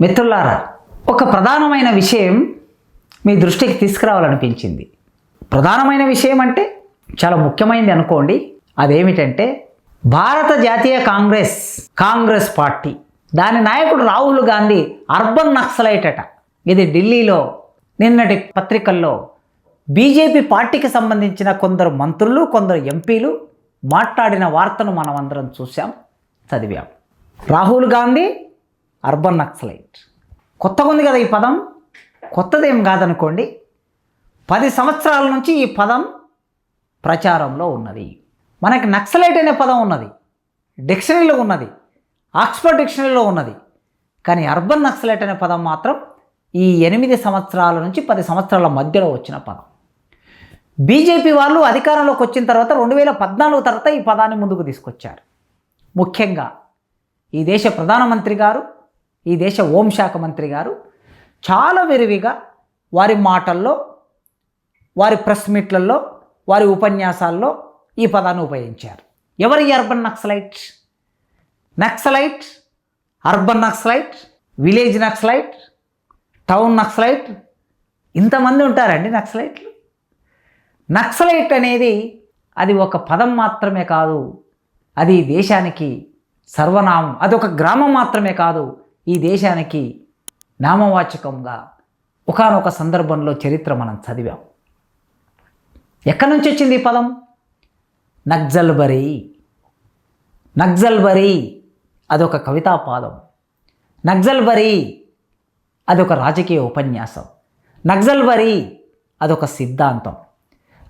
మిత్రులారా ఒక ప్రధానమైన విషయం మీ దృష్టికి తీసుకురావాలనిపించింది. ప్రధానమైన విషయం అంటే చాలా ముఖ్యమైనది అనుకోండి. అదేమిటంటే భారత జాతీయ కాంగ్రెస్ కాంగ్రెస్ పార్టీ దాని నాయకుడు రాహుల్ గాంధీ అర్బన్ నక్సలైట్ అట ఇది ఢిల్లీలో నిన్నటి పత్రికల్లో బీజేపీ పార్టీకి సంబంధించిన కొందరు మంత్రులు కొందరు ఎంపీలు మాట్లాడిన వార్తను మనమందరం చూసాం చదివాం. రాహుల్ గాంధీ అర్బన్ నక్సలైట్ కొత్తగా ఉంది కదా ఈ పదం? కొత్తదేం కాదనుకోండి. పది సంవత్సరాల నుంచి ఈ పదం ప్రచారంలో ఉన్నది. మనకి నక్సలైట్ అనే పదం ఉన్నది. డిక్షనరీలో ఉన్నది. ఆక్స్ఫర్డ్ డిక్షనరీలో ఉన్నది. కానీ అర్బన్ నక్సలైట్ అనే పదం మాత్రం ఈ ఎనిమిది సంవత్సరాల నుంచి పది సంవత్సరాల మధ్యలో వచ్చిన పదం. బీజేపీ వాళ్ళు అధికారంలోకి వచ్చిన తర్వాత రెండు వేల పద్నాలుగు తర్వాత ఈ పదాన్ని ముందుకు తీసుకొచ్చారు. ముఖ్యంగా ఈ దేశ ప్రధానమంత్రి గారు ఈ దేశ హోంశాఖ మంత్రి గారు చాలా విరివిగా వారి మాటల్లో వారి ప్రెస్ మీట్లలో వారి ఉపన్యాసాల్లో ఈ పదాన్ని ఉపయోగించారు. ఎవరి urban naxalite? Naxalite urban naxalite village naxalite town naxalite ఇంతమంది ఉంటారండి నక్సలైట్లు? నక్సలైట్ అనేది అది ఒక పదం మాత్రమే కాదు అది దేశానికి సర్వనామం అది ఒక గ్రామం మాత్రమే కాదు ఈ దేశానికి నామవాచకంగా ఒకానొక సందర్భంలో చరిత్ర మనం చదివాం. ఎక్కడి నుంచి వచ్చింది ఈ పదం? నగ్జల్బరీ. నగ్జల్బరీ అదొక కవితా పాదం. నగ్జల్బరీ అదొక రాజకీయ ఉపన్యాసం. నగ్జల్బరీ అదొక సిద్ధాంతం.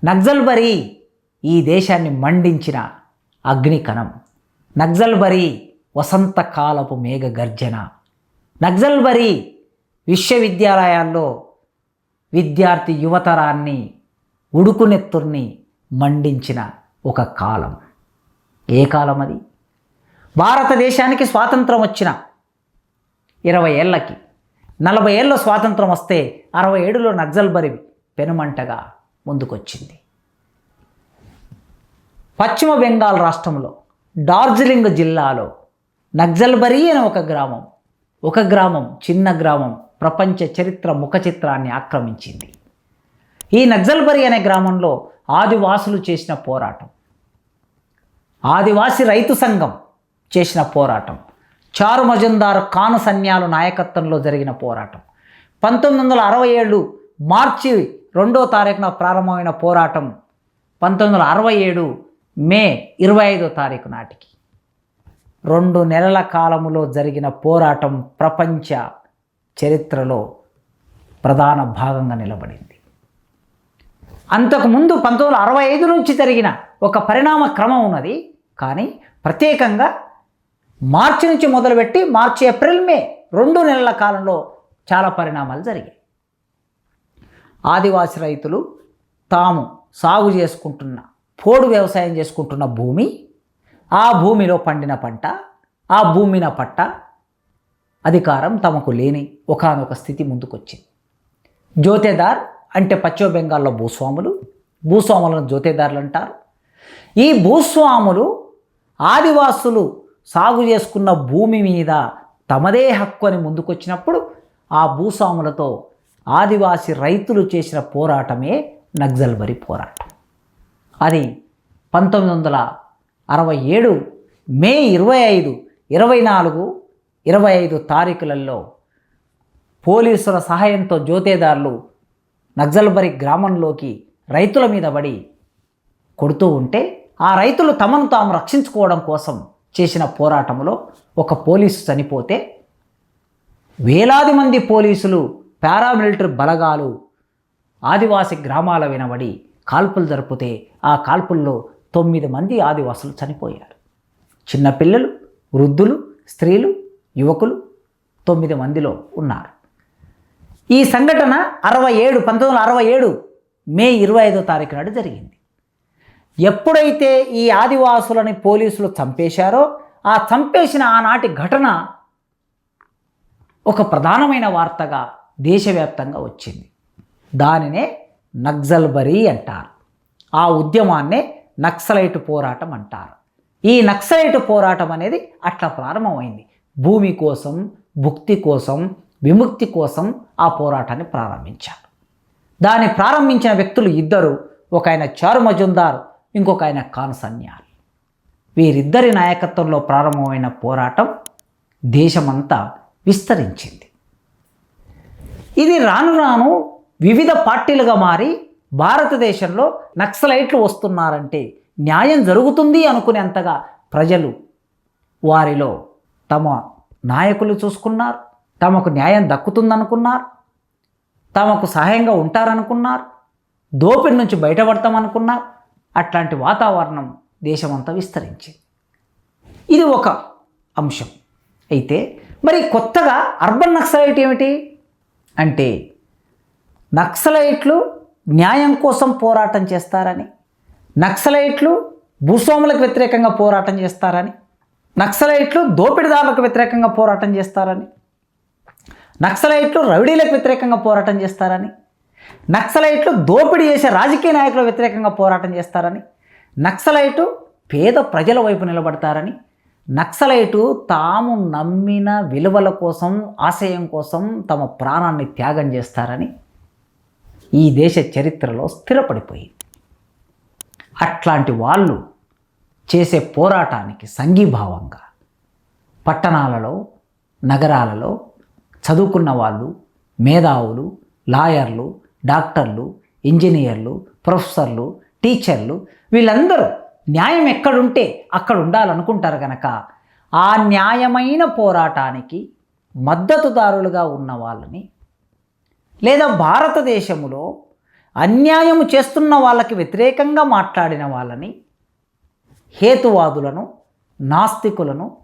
నగ్జల్బరీ ఈ దేశాన్ని మండించిన అగ్నికణం. నగ్జల్బరీ వసంతకాలపు మేఘ గర్జన నగ్జల్బరీ విశ్వవిద్యాలయాల్లో విద్యార్థి యువతరాన్ని ఉడుకునెత్తుర్ని మండించిన ఒక కాలం. ఏ కాలం అది? భారతదేశానికి స్వాతంత్రం వచ్చిన ఇరవై ఏళ్ళకి. నలభై ఏళ్ళ స్వాతంత్రం వస్తే అరవై ఏడులో నక్సల్బరి పెనుమంటగా ముందుకొచ్చింది. పశ్చిమ బెంగాల్ రాష్ట్రంలో డార్జిలింగ్ జిల్లాలో నక్సల్బరీ అనే ఒక గ్రామం ఒక గ్రామం చిన్న గ్రామం ప్రపంచ చరిత్ర ముఖ చిత్రాన్ని ఆక్రమించింది. ఈ నక్సల్బరీ అనే గ్రామంలో ఆదివాసులు చేసిన పోరాటం. ఆదివాసి రైతు సంఘం చేసిన పోరాటం. చారు మజుందార్ కాను సన్యాలు నాయకత్వంలో జరిగిన పోరాటం. పంతొమ్మిది వందల అరవై ఏడు మార్చి రెండో తారీఖున ప్రారంభమైన పోరాటం పంతొమ్మిది వందల అరవై ఏడు మే ఇరవై ఐదో తారీఖు నాటికి. రెండు నెలల కాలములో జరిగిన పోరాటం ప్రపంచ చరిత్రలో ప్రధాన భాగంగా నిలబడింది. అంతకుముందు పంతొమ్మిది వందల అరవై ఐదు నుంచి జరిగిన ఒక పరిణామ క్రమం ఉన్నది. కానీ ప్రత్యేకంగా మార్చి నుంచి మొదలుపెట్టి మార్చి ఏప్రిల్ మే రెండు నెలల కాలంలో చాలా పరిణామాలు జరిగాయి. ఆదివాసి రైతులు తాము సాగు చేసుకుంటున్న పోడు వ్యవసాయం చేసుకుంటున్న భూమి ఆ భూమిలో పండిన పంట ఆ భూమిన పట్ట అధికారం తమకు లేని ఒకానొక స్థితి ముందుకొచ్చింది. జ్యోతేదార్ అంటే పశ్చిమ బెంగాల్లో భూస్వాములు భూస్వాములను జ్యోతేదారులు అంటారు. ఈ భూస్వాములు ఆదివాసులు సాగు చేసుకున్న భూమి మీద తమదే హక్కు అని ముందుకొచ్చినప్పుడు ఆ భూస్వాములతో ఆదివాసి రైతులు చేసిన పోరాటమే నక్సల్బరి పోరాటం. అది పంతొమ్మిది వందల అరవై ఏడు మే ఇరవై ఐదు ఇరవై నాలుగు ఇరవై ఐదు తారీఖులలో పోలీసుల సహాయంతో జ్యోతేదారులు నక్సల్బరి గ్రామంలోకి రైతుల మీద పడి కొడుతూ ఉంటే ఆ రైతులు తమను తాము రక్షించుకోవడం కోసం చేసిన పోరాటంలో ఒక పోలీసు చనిపోతే వేలాది మంది పోలీసులు పారామిలిటరీ బలగాలు ఆదివాసి గ్రామాల వినబడి కాల్పులు జరిపితే ఆ కాల్పుల్లో తొమ్మిది మంది ఆదివాసులు చనిపోయారు. చిన్నపిల్లలు వృద్ధులు స్త్రీలు యువకులు తొమ్మిది మందిలో ఉన్నారు. ఈ సంఘటన అరవై ఏడు పంతొమ్మిది వందల అరవై ఏడు మే ఇరవై ఐదో తారీఖు నాడు జరిగింది. ఎప్పుడైతే ఈ ఆదివాసులని పోలీసులు చంపేశారో ఆ చంపేసిన ఆనాటి ఘటన ఒక ప్రధానమైన వార్తగా దేశవ్యాప్తంగా వచ్చింది. దానినే నక్సల్బరీ అంటారు. ఆ ఉద్యమాన్నే నక్సలైట్ పోరాటం అంటారు. ఈ నక్సలైట్ పోరాటం అనేది అట్లా ప్రారంభమైంది. భూమి కోసం భుక్తి కోసం విముక్తి కోసం ఆ పోరాటాన్ని ప్రారంభించారు. దాన్ని ప్రారంభించిన వ్యక్తులు ఇద్దరు ఒక ఆయన చారు మజుందార్ ఇంకొక ఆయన కాన్సన్యాల్ వీరిద్దరి నాయకత్వంలో ప్రారంభమైన పోరాటం దేశమంతా విస్తరించింది. ఇది రాను రాను వివిధ పార్టీలుగా మారి భారతదేశంలో నక్సలైట్లు వస్తున్నారంటే న్యాయం జరుగుతుంది అనుకునేంతగా ప్రజలు వారిలో తమ నాయకులు చూసుకున్నారు తమకు న్యాయం దక్కుతుందనుకున్నారు తమకు సహాయంగా ఉంటారనుకున్నారు దోపిడి నుంచి బయటపడతామనుకున్నారు. అట్లాంటి వాతావరణం దేశమంతా విస్తరించింది. ఇది ఒక అంశం. అయితే మరి కొత్తగా అర్బన్ నక్సలైట్ ఏమిటి? అంటే నక్సలైట్లు న్యాయం కోసం పోరాటం చేస్తారని నక్సలైట్లు భూస్వాములకు వ్యతిరేకంగా పోరాటం చేస్తారని నక్సలైట్లు దోపిడిదారులకు వ్యతిరేకంగా పోరాటం చేస్తారని నక్సలైట్లు రౌడీలకు వ్యతిరేకంగా పోరాటం చేస్తారని నక్సలైట్లు దోపిడీ చేసే రాజకీయ నాయకుల వ్యతిరేకంగా పోరాటం చేస్తారని నక్సలైటు పేద ప్రజల వైపు నిలబడతారని నక్సలైటు తాము నమ్మిన విలువల కోసం ఆశయం కోసం తమ ప్రాణాన్ని త్యాగం చేస్తారని ఈ దేశ చరిత్రలో స్థిరపడిపోయింది. అట్లాంటి వాళ్ళు చేసే పోరాటానికి సంఘీభావంగా పట్టణాలలో నగరాలలో చదువుకున్న వాళ్ళు మేధావులు లాయర్లు డాక్టర్లు ఇంజనీర్లు ప్రొఫెసర్లు టీచర్లు వీళ్ళందరూ న్యాయం ఎక్కడుంటే అక్కడ ఉండాలనుకుంటారు కనుక ఆ న్యాయమైన పోరాటానికి మద్దతుదారులుగా ఉన్న వాళ్ళని లేదా భారతదేశంలో అన్యాయము చేస్తున్న వాళ్ళకి వ్యతిరేకంగా మాట్లాడిన వాళ్ళని హేతువాదులను నాస్తికులను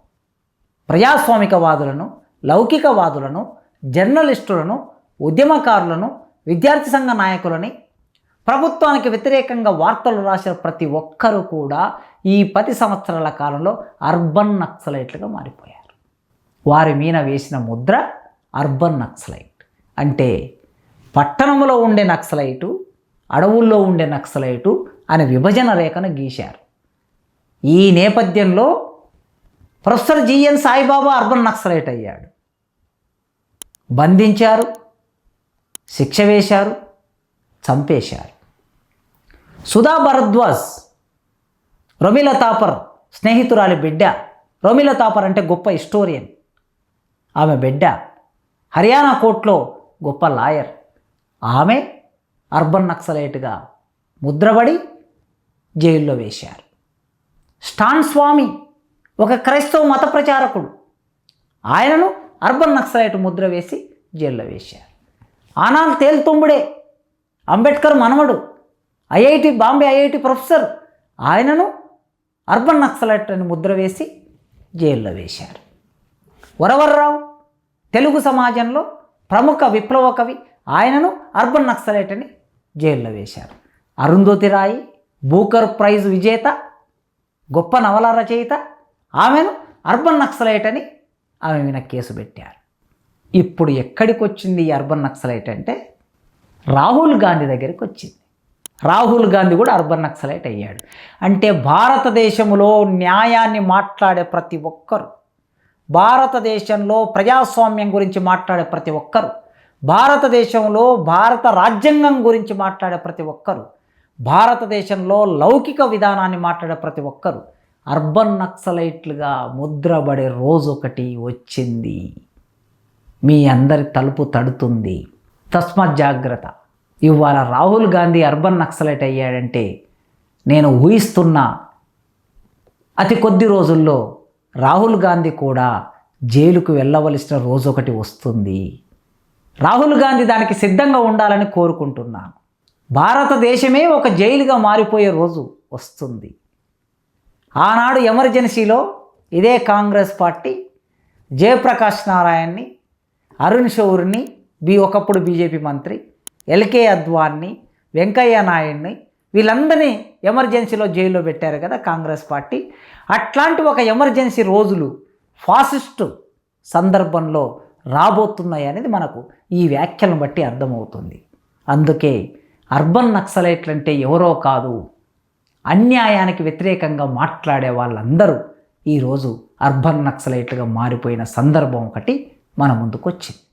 ప్రజాస్వామికవాదులను లౌకికవాదులను జర్నలిస్టులను ఉద్యమకారులను విద్యార్థి సంఘ నాయకులని ప్రభుత్వానికి వ్యతిరేకంగా వార్తలు రాసిన ప్రతి ఒక్కరూ కూడా ఈ పది సంవత్సరాల కాలంలో అర్బన్ నక్సలైట్లుగా మారిపోయారు. వారి మీద వేసిన ముద్ర అర్బన్ నక్సలైట్. అంటే పట్టణంలో ఉండే నక్సలైటు అడవుల్లో ఉండే నక్సలైటు అనే విభజన రేఖను గీశారు. ఈ నేపథ్యంలో professor GN Saibaba urban naxalite అయ్యాడు. బంధించారు శిక్ష వేశారు చంపేశారు. సుధా భరద్వాజ్ రొమిల తాపర్ స్నేహితురాలి బిడ్డ. రొమిల తాపర్ అంటే గొప్ప హిస్టోరియన్. ఆమె బిడ్డ. హర్యానా కోర్టులో గొప్ప లాయర్. ఆమె అర్బన్ నక్సలైట్గా ముద్రబడి జైల్లో వేశారు. స్టాన్ స్వామి ఒక క్రైస్తవ మత ప్రచారకుడు. ఆయనను అర్బన్ నక్సలైట్ ముద్ర వేసి జైల్లో వేశారు. ఆనాల్ తేల్తుంబుడే అంబేద్కర్ మనవడు ఐఐటి బాంబే ఐఐటి ప్రొఫెసర్ ఆయనను అర్బన్ నక్సలైట్ అని ముద్ర వేసి జైల్లో వేశారు. వరవర్రావు తెలుగు సమాజంలో ప్రముఖ విప్లవ కవి ఆయనను అర్బన్ నక్సలైట్ అని జైల్లో వేశారు. అరుంధతి రాయి బూకర్ ప్రైజ్ విజేత గొప్ప నవల రచయిత ఆమెను అర్బన్ నక్సలైట్ అని ఆమె మీద కేసు పెట్టారు. ఇప్పుడు ఎక్కడికి వచ్చింది ఈ అర్బన్ నక్సలైట్ అంటే? రాహుల్ గాంధీ దగ్గరికి వచ్చింది. రాహుల్ గాంధీ కూడా అర్బన్ నక్సలైట్ అయ్యాడు. అంటే భారతదేశంలో న్యాయాన్ని మాట్లాడే ప్రతి ఒక్కరు భారతదేశంలో ప్రజాస్వామ్యం గురించి మాట్లాడే ప్రతి ఒక్కరు భారతదేశంలో భారత రాజ్యాంగం గురించి మాట్లాడే ప్రతి ఒక్కరు భారతదేశంలో లౌకిక విధానాన్ని మాట్లాడే ప్రతి ఒక్కరు అర్బన్ నక్సలైట్లుగా ముద్రపడే రోజు ఒకటి వచ్చింది. మీ అందరి తలుపు తడుతుంది. తస్మత్ జాగ్రత్త. ఇవాళ రాహుల్ గాంధీ అర్బన్ నక్సలైట్ అయ్యాడంటే నేను ఊహిస్తున్న అతి కొద్ది రోజుల్లో రాహుల్ గాంధీ కూడా జైలుకు వెళ్ళవలసిన రోజు ఒకటి వస్తుంది. రాహుల్ గాంధీ దానికి సిద్ధంగా ఉండాలని కోరుకుంటున్నాను. భారతదేశమే ఒక జైలుగా మారిపోయే రోజు వస్తుంది. ఆనాడు ఎమర్జెన్సీలో ఇదే కాంగ్రెస్ పార్టీ జయప్రకాష్ నారాయణ్ని అరుణ్ షౌర్ని బి ఒకప్పుడు బీజేపీ మంత్రి ఎల్కే అద్వాన్ని వెంకయ్య నాయుడిని వీళ్ళందరినీ ఎమర్జెన్సీలో జైల్లో పెట్టారు కదా కాంగ్రెస్ పార్టీ. అట్లాంటి ఒక ఎమర్జెన్సీ రోజులు ఫాసిస్టు సందర్భంలో రాబోతున్నాయి అనేది మనకు ఈ వ్యాఖ్యలను బట్టి అర్థమవుతుంది. అందుకే అర్బన్ నక్సలైట్లు అంటే ఎవరో కాదు అన్యాయానికి వ్యతిరేకంగా మాట్లాడే వాళ్ళందరూ ఈరోజు అర్బన్ నక్సలైట్లుగా మారిపోయిన సందర్భం ఒకటి మన ముందుకు వచ్చింది